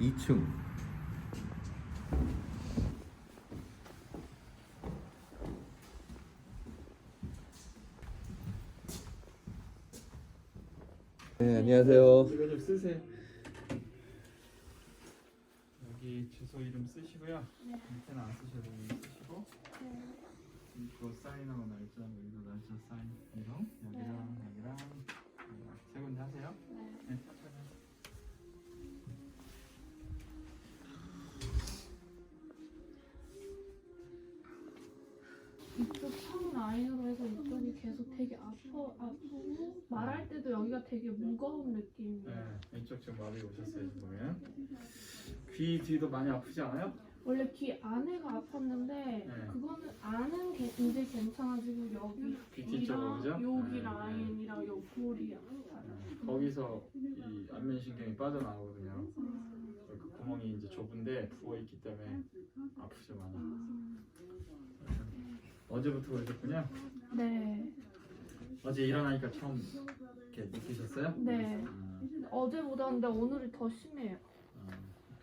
2층. 네, 안녕하세요. 이거 좀 쓰세요. 여기 주소 이름 쓰시고요. 밑에는 안 쓰셔도 되고 쓰시고. 이거 사인하고 날짜 여기도 날짜 사인 이름 여기랑 계속 되게 아파 아프고 말할 때도 여기가 되게 무거운 느낌이에요. 네, 이쪽 지금 마비 오셨어요 보면. 귀 뒤도 많이 아프지 않아요? 원래 귀 안에가 아팠는데 그거는 안은 게 이제 괜찮아지고 여기 귀 뒤쪽으로, 그죠? 여기 네, 라인이랑 요 볼이 아파요. 네, 거기서 이 안면신경이 빠져나오거든요. 그 구멍이 이제 좁은데 부어 있기 때문에 아프죠 많이. 어제부터 그러셨군요. 네, 어제 일어나니까 처음 이렇게 느끼셨어요? 네. 아, 어제보다 근데 오늘이 더 심해요. 아,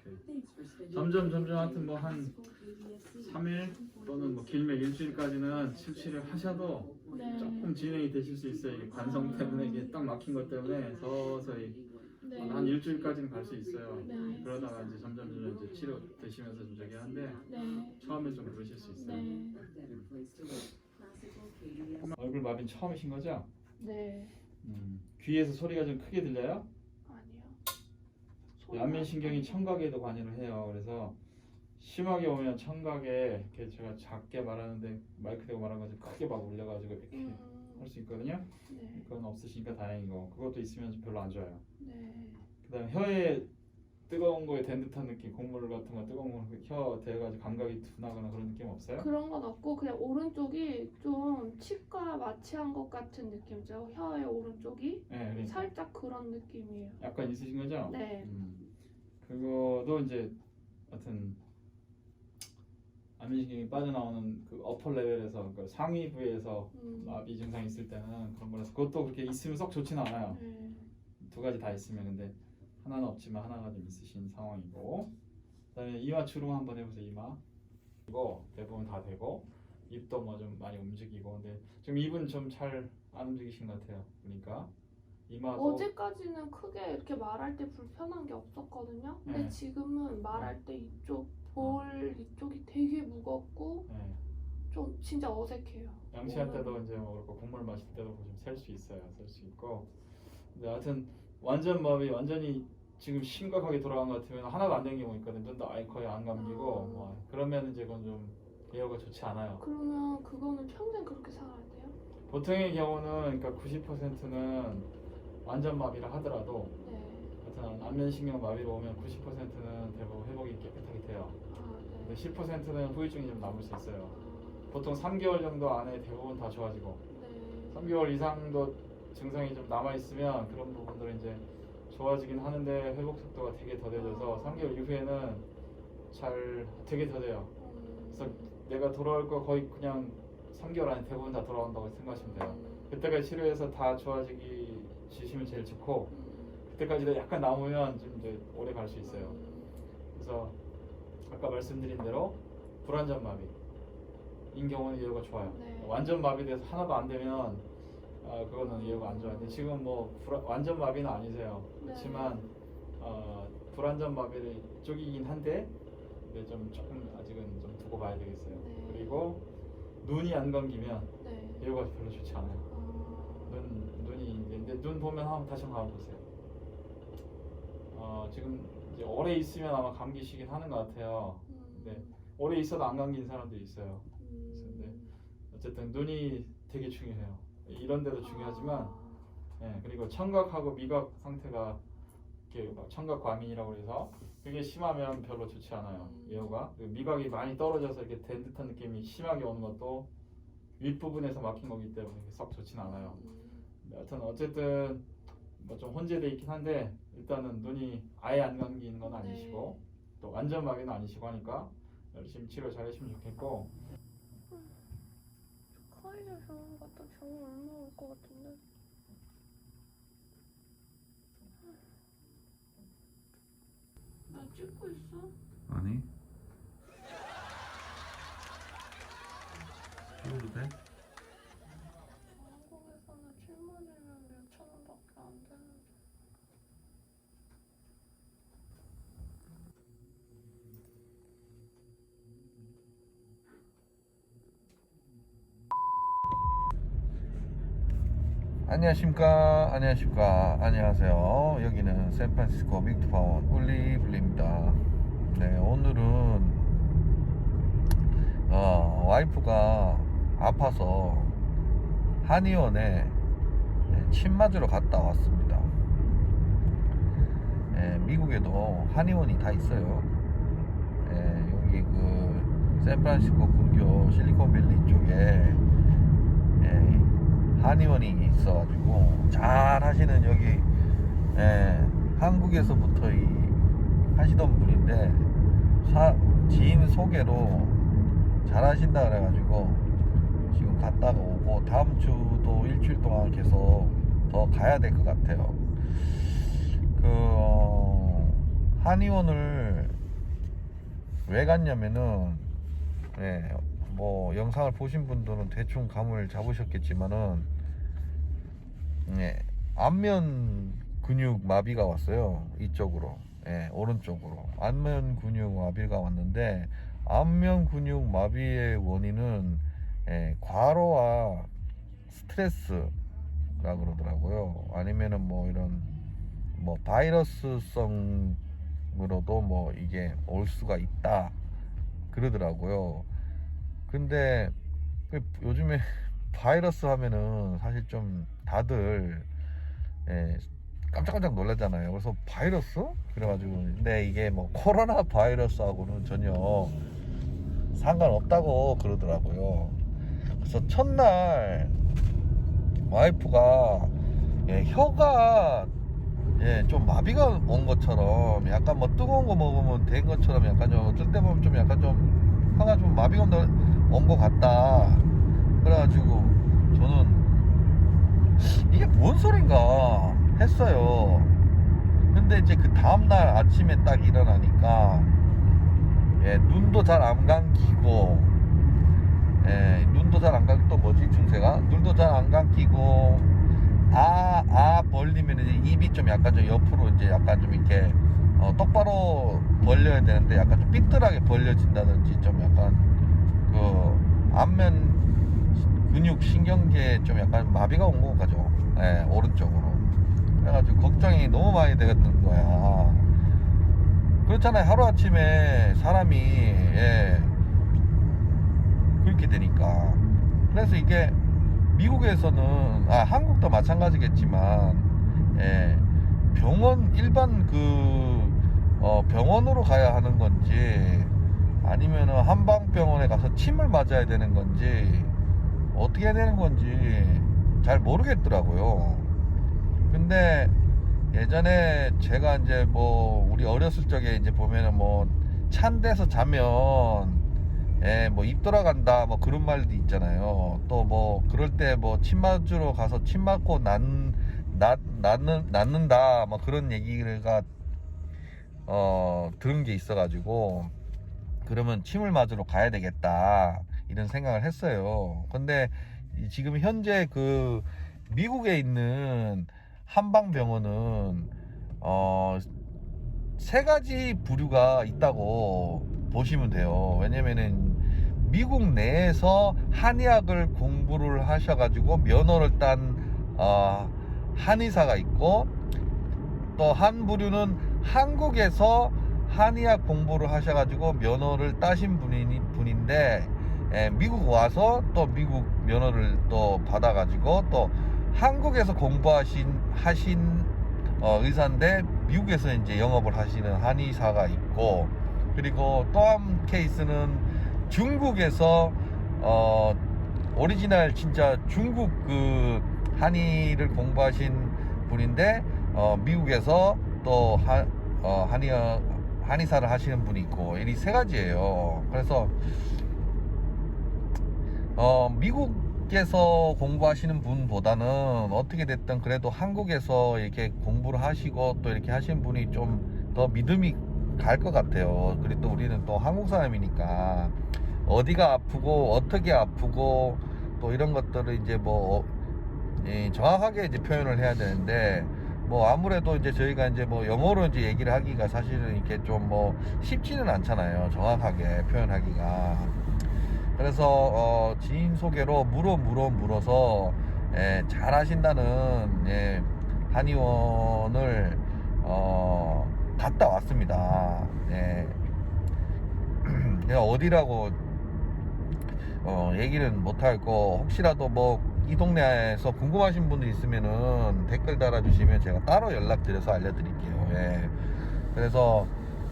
오케이. 점점 점점 하여튼 뭐 한 3일 또는 뭐 길면 일주일까지는 칠치를 하셔도 네, 조금 진행이 되실 수 있어요. 이게 관성 때문에 이게 딱 막힌 것 때문에 서서히 일주일까지는 갈 수 있어요. 네. 그러다가 이제 점점 점점 이제 치료 되시면서 좀 저기 한데 네, 처음에 좀 그러실 수 있어요. 네, 얼굴 마빈 처음이신 거죠? 네. 음. 귀에서 소리가 좀 크게 들려요? 아니요. 이 안면신경이 청각에도 관여를 해요. 그래서 심하게 오면 청각에 이렇게 제가 작게 말하는데 마이크 대고 말하는 거지 크게 막 올려가지고 이렇게 음, 할 수 있거든요. 네, 그건 없으시니까 다행이고 그것도 있으면 별로 안 좋아요. 네. 그다음에 혀에 뜨거운 거에 댄 듯한 느낌, 곡물 같은 거 뜨거운 거혀 대가지고 감각이 둔하거나 그런 느낌 없어요? 그런 건 없고 그냥 오른쪽이 좀 치과 마취한 것 같은 느낌이죠. 혀의 오른쪽이 네, 그러니까 살짝 그런 느낌이에요. 약간 있으신 거죠? 네. 음. 그거도 이제 하여튼 안면신경이 빠져나오는 그 어퍼 레벨에서 그 상위 부에서 음. 마비 증상 이 있을 때는 그런 거라서 그것도 그렇게 있으면 썩 좋지는 않아요. 네. 두 가지 다 있으면 근데 하나는 없지만 하나가 좀 있으신 상황이고 그다음에 이마 주름 한번 해보세요 이마 이거 대부분 다 되고 입도 뭐 좀 많이 움직이고 근데 지금 입은 좀 잘 안 움직이신 것 같아요 보니까 이마도 어제까지는 크게 이렇게 말할 때 불편한 게 없었거든요. 근데 네. 지금은 말할 때 이쪽 볼 이쪽이 되게 무겁고 네. 좀 진짜 어색해요. 양치할 음. 때도 이제 뭐 그렇고 국물 마실 때도 좀 셀 수 있어요 셀 수 있고 근데 하여튼 완전 마비 완전히 지금 심각하게 돌아간 것 같으면 하나도 안 된 경우 있거든 눈도 아예 거의 안 감기고 아. 뭐 그러면 이제 그건 좀 예후가 좋지 않아요 그러면 그거는 평생 그렇게 살아야 돼요? 보통의 경우는 그러니까 90%는 완전 마비라 하더라도 네. 하여튼 안면신경 마비로 오면 90%는 대부분 회복이 깨끗하게 돼요. 아, 근데 네. 10%는 후유증이 좀 남을 수 있어요. 보통 3개월 정도 안에 대부분 다 좋아지고 네. 3개월 이상도 증상이 좀 남아 있으면 그런 부분들은 이제 좋아지긴 하는데 회복 속도가 되게 더뎌져서 3개월 이후에는 잘 되게 더뎌요. 음. 그래서 내가 돌아올 거 거의 그냥 3개월 안에 대부분 다 돌아온다고 생각하시면 돼요. 음. 그때까지 치료해서 다 좋아지기 지시면 제일 좋고 음. 그때까지도 약간 남으면 좀 이제 오래 갈 수 있어요. 음. 그래서 아까 말씀드린 대로 불안전 마비 인 경우는 예후가 좋아요. 네. 완전 마비돼서 하나도 안 되면 아, 그거는 예후가 안 좋아요. 근데 지금 뭐 불안- 완전 마비는 아니세요. 네. 그렇지만 어, 불안전 마비를 쪽이긴 한데 근데 좀 조금 아직은 좀 두고 봐야 되겠어요. 네. 그리고 눈이 안 감기면 네. 예후가 별로 좋지 않아요. 아, 눈 눈이 근데 눈 보면 한번 다시 한번 보세요. 어 지금 이제 오래 있으면 아마 감기시긴 하는 것 같아요. 음. 네. 오래 있어도 안 감긴 사람도 있어요. 음. 네. 어쨌든 눈이 되게 중요해요. 이런 데도 중요하지만 아, 예, 그리고 청각하고 미각 상태가 이렇게 청각 과민이라고 해서 그게 심하면 별로 좋지 않아요. 음. 예후가 미각이 많이 떨어져서 이렇게 된 듯한 느낌이 심하게 오는 것도 윗부분에서 막힌 거기 때문에 썩 좋진 않아요. 음. 네, 하여튼 어쨌든 뭐 좀 혼재돼 있긴 한데 일단은 눈이 아예 안 감기는 건 아니시고 또 완전 마비는 아니시고 하니까 열심히 치료 잘하시면 좋겠고 카이저 병원 갔다 병원 얼마 올것 같은데? 나쭉 찍고 있어? 아니. 찍어도 돼? 한국에서는 7만이면 몇천 원밖에 안 되는데. 안녕하십니까? 안녕하십니까? 안녕하세요. 여기는 샌프란시스코 빅투파원 울리블리입니다. 네 오늘은 어, 와이프가 아파서 한의원에 네, 침 맞으러 갔다 왔습니다. 네, 미국에도 한의원이 다 있어요. 네, 여기 그 샌프란시스코 근교 실리콘밸리 쪽에 예, 한의원이 있어가지고 잘 하시는 여기 예, 한국에서부터 이 하시던 분인데 사, 지인 소개로 잘 하신다 그래가지고 지금 갔다가 오고 다음 주도 일주일 동안 계속 더 가야 될 것 같아요. 그 어, 한의원을 왜 갔냐면은 예, 뭐 영상을 보신 분들은 대충 감을 잡으셨겠지만은 예, 안면 근육 마비가 왔어요 이쪽으로. 예, 오른쪽으로. 안면 근육 마비가 왔는데 안면 근육 마비의 원인은 예, 과로와 스트레스라 그러더라고요. 아니면은 뭐 이런 뭐 바이러스성으로도 뭐 이게 올 수가 있다 그러더라고요. 근데 그 요즘에 바이러스 하면은 사실 좀 다들 예, 깜짝깜짝 놀라잖아요. 그래서 바이러스? 그래가지고 근데 이게 뭐 코로나 바이러스하고는 전혀 상관없다고 그러더라고요. 그래서 첫날 와이프가 예, 혀가 예, 좀 마비가 온 것처럼 약간 뭐 뜨거운 거 먹으면 된 것처럼 약간 좀 어쩔 때 보면 좀 약간 좀 혀가 좀 마비가 온것 같다. 그래가지고 저는 이게 뭔 소린가 했어요. 근데 이제 그 다음날 아침에 딱 일어나니까 예, 눈도 잘 안 감기고 예, 눈도 잘 안 감기고 또 뭐지 증세가 눈도 잘 안 감기고 아, 아 벌리면 이제 입이 좀 약간 좀 옆으로 이제 약간 좀 이렇게 어, 똑바로 벌려야 되는데 약간 좀 삐뚤하게 벌려진다든지 좀 약간 그 안면 근육 신경계에 좀 약간 마비가 온 것 같죠. 예, 오른쪽으로. 그래가지고 걱정이 너무 많이 되었던 거야. 그렇잖아요. 하루아침에 사람이, 예, 그렇게 되니까. 그래서 이게 미국에서는 아 한국도 마찬가지겠지만 예, 병원 일반 그 어, 병원으로 가야 하는 건지 아니면은 한방병원에 가서 침을 맞아야 되는 건지 어떻게 해야 되는 건지 잘 모르겠더라고요. 근데 예전에 제가 이제 뭐 우리 어렸을 적에 이제 보면은 뭐 찬 데서 자면 예, 뭐 입 돌아간다 뭐 그런 말도 있잖아요. 또 뭐 그럴 때 뭐 침 맞으러 가서 침 맞고 난, 낫, 낫는, 낫는다 뭐 그런 얘기가 어 들은 게 있어가지고 그러면 침을 맞으러 가야 되겠다 이런 생각을 했어요. 근데 이- 지금 현재 그 미국에 있는 한방병원은 어 세 가지 부류가 있다고 보시면 돼요. 왜냐면은 미국 내에서 한의학을 공부를 하셔가지고 면허를 딴 어, 한의사가 있고 또 한 부류는 한국에서 한의학 공부를 하셔가지고 면허를 따신 분이, 분인데 예, 미국 와서 또 미국 면허를 또 받아가지고 또 한국에서 공부하신 하신 어, 의사인데 미국에서 이제 영업을 하시는 한의사가 있고 그리고 또 한 케이스는 중국에서 어, 오리지널 진짜 중국 그 한의를 공부하신 분인데 어, 미국에서 또 한, 어, 한의 한의사를 하시는 분이 있고 이 세 가지예요. 그래서 어, 미국에서 공부하시는 분보다는 어떻게 됐든 그래도 한국에서 이렇게 공부를 하시고 또 이렇게 하시는 분이 좀 더 믿음이 갈 것 같아요. 그리고 또 우리는 또 한국 사람이니까 어디가 아프고 어떻게 아프고 또 이런 것들을 이제 뭐 어, 예, 정확하게 이제 표현을 해야 되는데 뭐 아무래도 이제 저희가 이제 뭐 영어로 이제 얘기를 하기가 사실은 이렇게 좀 뭐 쉽지는 않잖아요. 정확하게 표현하기가. 그래서 어, 지인 소개로 물어 물어 물어서 예, 잘 하신다는 예, 한의원을 어, 갔다 왔습니다. 예. 어디라고 어, 얘기는 못할 거 혹시라도 뭐 이 동네에서 궁금하신 분들 있으면은 댓글 달아주시면 제가 따로 연락드려서 알려드릴게요. 예. 그래서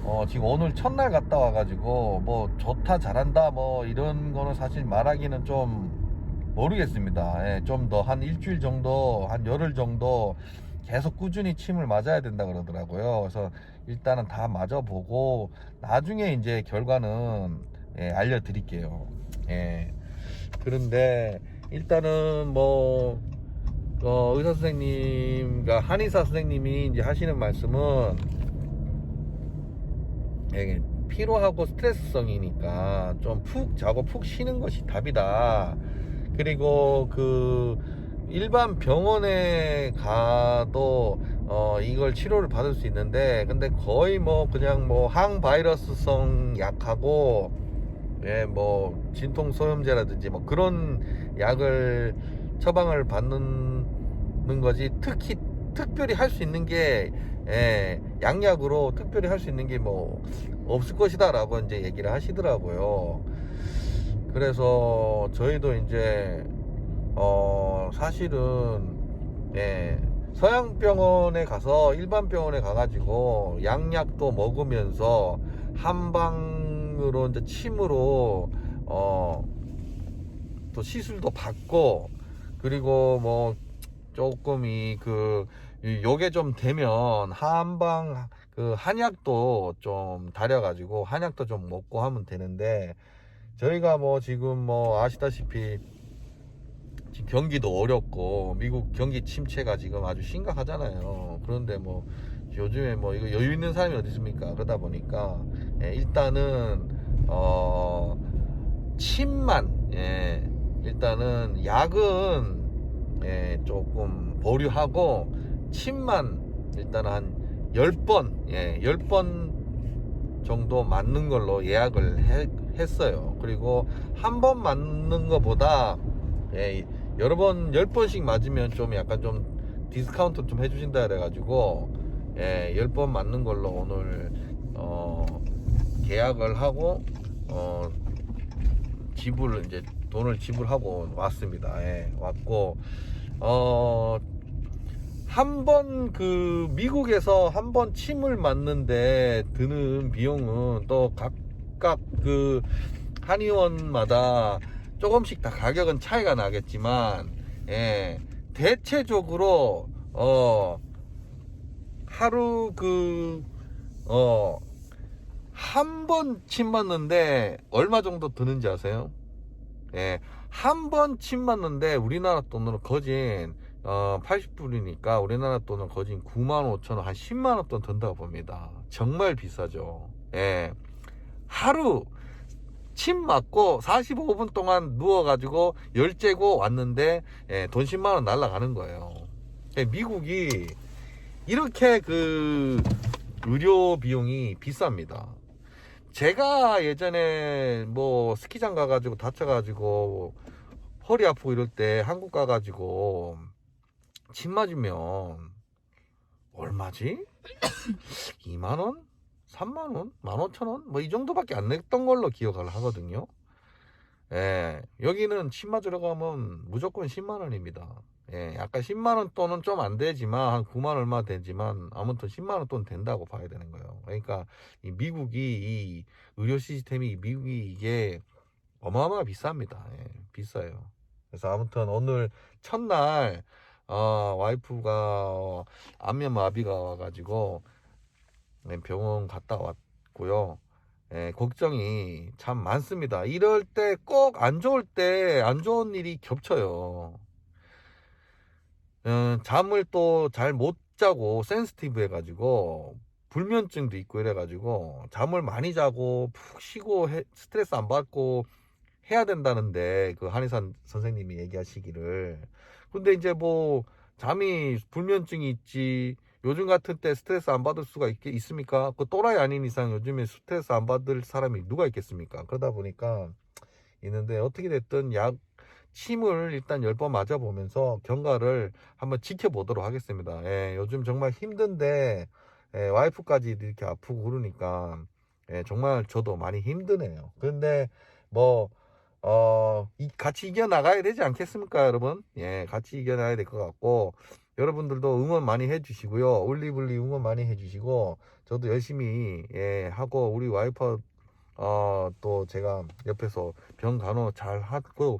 어, 지금 오늘 첫날 갔다 와가지고 뭐 좋다 잘한다 뭐 이런 거는 사실 말하기는 좀 모르겠습니다. 예, 좀 더 한 일주일 정도 한 열흘 정도 계속 꾸준히 침을 맞아야 된다 그러더라고요. 그래서 일단은 다 맞아보고 나중에 이제 결과는 예, 알려드릴게요. 예. 그런데 일단은 뭐 어, 의사 선생님과 한의사 선생님이 이제 하시는 말씀은 예, 피로하고 스트레스성이니까 좀 푹 자고 푹 쉬는 것이 답이다. 그리고 그 일반 병원에 가도 어 이걸 치료를 받을 수 있는데 근데 거의 뭐 그냥 뭐 항바이러스성 약하고 예 뭐 진통 소염제라든지 뭐 그런 약을 처방을 받는 거지 특히 특별히 할 수 있는 게 예, 양약으로 특별히 할 수 있는 게 뭐 없을 것이다라고 이제 얘기를 하시더라고요. 그래서 저희도 이제 어 사실은 예, 서양 병원에 가서 일반 병원에 가가지고 양약도 먹으면서 한방 으로 이제 침으로 어 또 시술도 받고 그리고 뭐 조금 이그 요게 좀 되면 한방 그 한약도 좀 다려 가지고 한약도 좀 먹고 하면 되는데 저희가 뭐 지금 뭐 아시다시피 경기도 어렵고 미국 경기 침체가 지금 아주 심각하잖아요. 그런데 뭐 요즘에 뭐 이거 여유 있는 사람이 어디 있습니까? 그러다 보니까 예, 일단은 어 침만 예, 일단은 약은 예, 조금 보류하고 침만 일단 한 10번 예, 10번 정도 맞는 걸로 예약을 해- 했어요. 그리고 한 번 맞는 것보다 예, 여러 번 10번씩 맞으면 좀 약간 좀 디스카운트 좀 해주신다 그래가지고 예, 10번 맞는 걸로 오늘 어, 계약을 하고 어, 지불을 이제 돈을 지불하고 왔습니다. 예, 왔고 어, 한 번 그 미국에서 한 번 침을 맞는데 드는 비용은 또 각각 그 한의원마다 조금씩 다 가격은 차이가 나겠지만 예, 대체적으로 어 하루 그, 어, 한 번 침 맞는데 얼마 정도 드는지 아세요? 예, 한 번 침 맞는데 우리나라 돈으로 거진, 어, 80불이니까 우리나라 돈은 거진 9만 5천 원, 한 10만 원돈 든다고 봅니다. 정말 비싸죠. 예. 하루 침 맞고 45분 동안 누워가지고 열 째고 왔는데, 예, 돈 10만 원 날라가는 거예요. 예, 미국이 이렇게 그 의료 비용이 비쌉니다. 제가 예전에 뭐 스키장 가가지고 다쳐가지고 허리 아프고 이럴 때 한국 가가지고 침 맞으면 얼마지? 2만원? 3만원? 15,000원? 뭐 이 정도밖에 안 냈던 걸로 기억을 하거든요. 예, 여기는 침 맞으러 가면 무조건 10만원입니다. 예, 약간 10만 원 돈은 좀 안 되지만 한 9만 얼마 되지만 아무튼 10만 원 돈 된다고 봐야 되는 거예요. 그러니까 이 미국이 이 의료 시스템이 이 미국이 이게 어마어마하게 비쌉니다. 예, 비싸요. 그래서 아무튼 오늘 첫날 어, 와이프가 어, 안면마비가 와가지고 네, 병원 갔다 왔고요. 예, 걱정이 참 많습니다. 이럴 때 꼭 안 좋을 때 안 좋은 일이 겹쳐요. 음, 잠을 또 잘 못 자고 센스티브 해가지고 불면증도 있고 이래가지고 잠을 많이 자고 푹 쉬고 해- 스트레스 안 받고 해야 된다는데 그 한의사 선생님이 얘기하시기를 근데 이제 뭐 잠이 불면증이 있지 요즘 같은 때 스트레스 안 받을 수가 있, 있습니까? 그 또라이 아닌 이상 요즘에 스트레스 안 받을 사람이 누가 있겠습니까? 그러다 보니까 있는데 어떻게 됐든 약 침을 일단 열번 맞아보면서 경과를 한번 지켜보도록 하겠습니다. 예, 요즘 정말 힘든데 예, 와이프까지 이렇게 아프고 그러니까 예, 정말 저도 많이 힘드네요. 근데 뭐 어, 이- 같이 이겨나가야 되지 않겠습니까, 여러분? 예, 같이 이겨나가야 될 것 같고, 여러분들도 응원 많이 해주시고요. 올리블리 응원 많이 해주시고, 저도 열심히, 예, 하고, 우리 와이프, 어, 또 제가 옆에서 병 간호 잘 하고,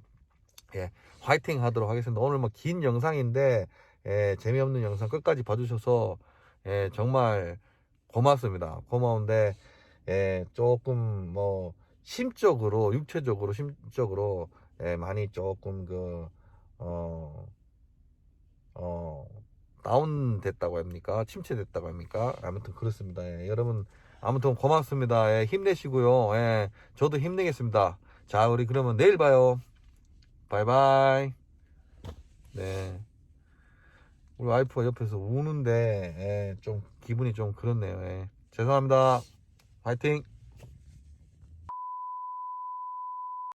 예, 화이팅 하도록 하겠습니다. 오늘 뭐 긴 영상인데, 예, 재미없는 영상 끝까지 봐주셔서, 예, 정말 고맙습니다. 고마운데, 예, 조금 뭐, 심적으로, 육체적으로, 심적으로, 예, 많이 조금 그, 어, 어, 다운됐다고 합니까? 침체됐다고 합니까? 아무튼 그렇습니다. 예, 여러분, 아무튼 고맙습니다. 예, 힘내시고요. 예, 저도 힘내겠습니다. 자, 우리 그러면 내일 봐요. 바이바이. 네. 우리 와이프가 옆에서 우는데, 예, 좀 기분이 좀 그렇네요. 예. 죄송합니다. 파이팅!